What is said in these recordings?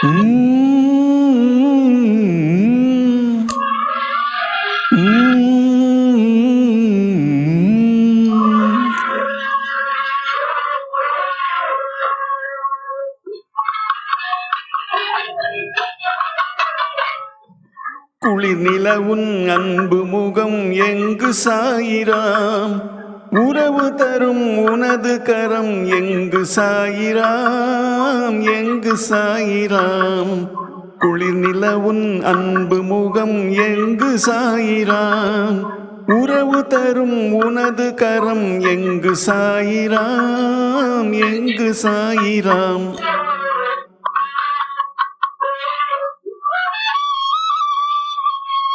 குளிர் நிலவுன் அன்பு முகம் எங்கு சாயிராம்? உறவு தரும் உனது கரம் எங்கு சாயிராம் எங்கு சாயிராம்? குளிர் நிலவுன் அன்பு முகம் எங்கு சாயிராம்? உறவு தரும் உனது கரம் எங்கு சாயிராம் எங்கு சாயிராம்?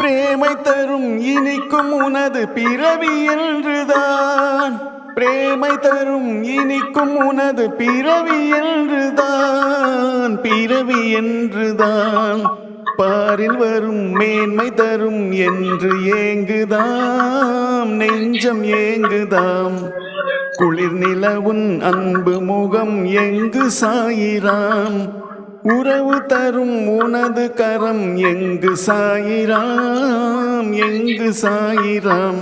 பிரேமை தரும் இனிக்கும் உனது பிறவி என்றுதான். பிரேமை தரும் இனிக்கும் உனது பிறவி என்றுதான். பிறவி என்றுதான். பாரில் வரும் மேன்மை தரும் என்று ஏங்குதாம். நெஞ்சம் ஏங்குதாம். குளிர் நிலவுன் அன்பு முகம் எங்கு சாயிராம்? உறவு தரும் உனது கரம் எங்கு சாயிராம் எங்கு சாயிராம்?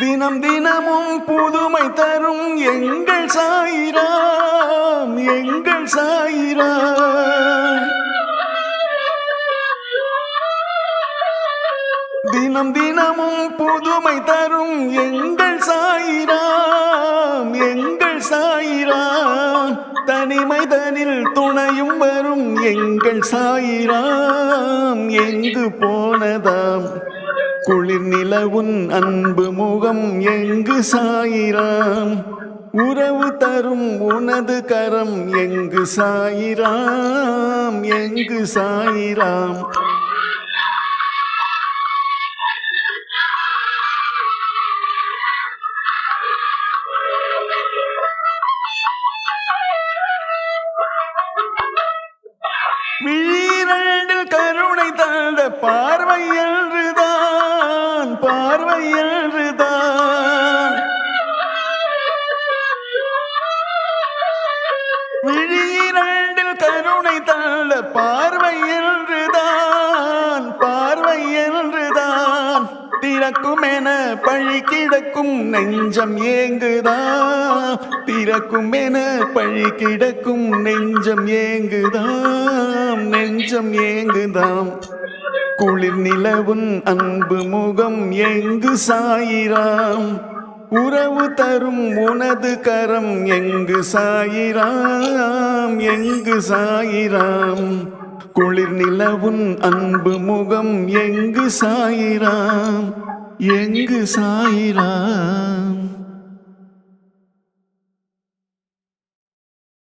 தினம் தினமும் புதுமை தரும் எங்கள் சாயிராம் எங்கள் சாயிராம். தினம் தினமும் புதுமை தரும் எங்கள் சாயிராம் எங்கள் சாயிராம். தனிமை தனில் துணையும் வரும் எங்கள் சாயிராம். எங்கு போனதாம்? குளிர் நிலவுன் அன்பு முகம் எங்கு சாயிராம்? உறவு தரும் உனது கரம் எங்கு சாயிராம்? எங்கு சாயிராம்? வீரண்டில் கருணை தந்த பார்வை என்றுதான் பார்வை என்றுதான். விழியிரண்டில் கருணை தந்த பார்வை என்றுதான் பார்வை என்றுதான். திறக்கும் என பழி கிடக்கும் நெஞ்சம் ஏங்குதான். திறக்கும் என பழி கிடக்கும் நெஞ்சம் ஏங்குதான். ஏங்குதாம் நெஞ்சம் ஏங்குதாம். குளிர் நிலவும் அன்பு முகம் எங்கு சாயிராம்? உறவு தரும் உனது கரம் எங்கு சாயிராம்? எங்கு சாயிராம்? குளிர் நிலவும் அன்பு முகம் எங்கு சாயிராம்? எங்கு சாயிராம்?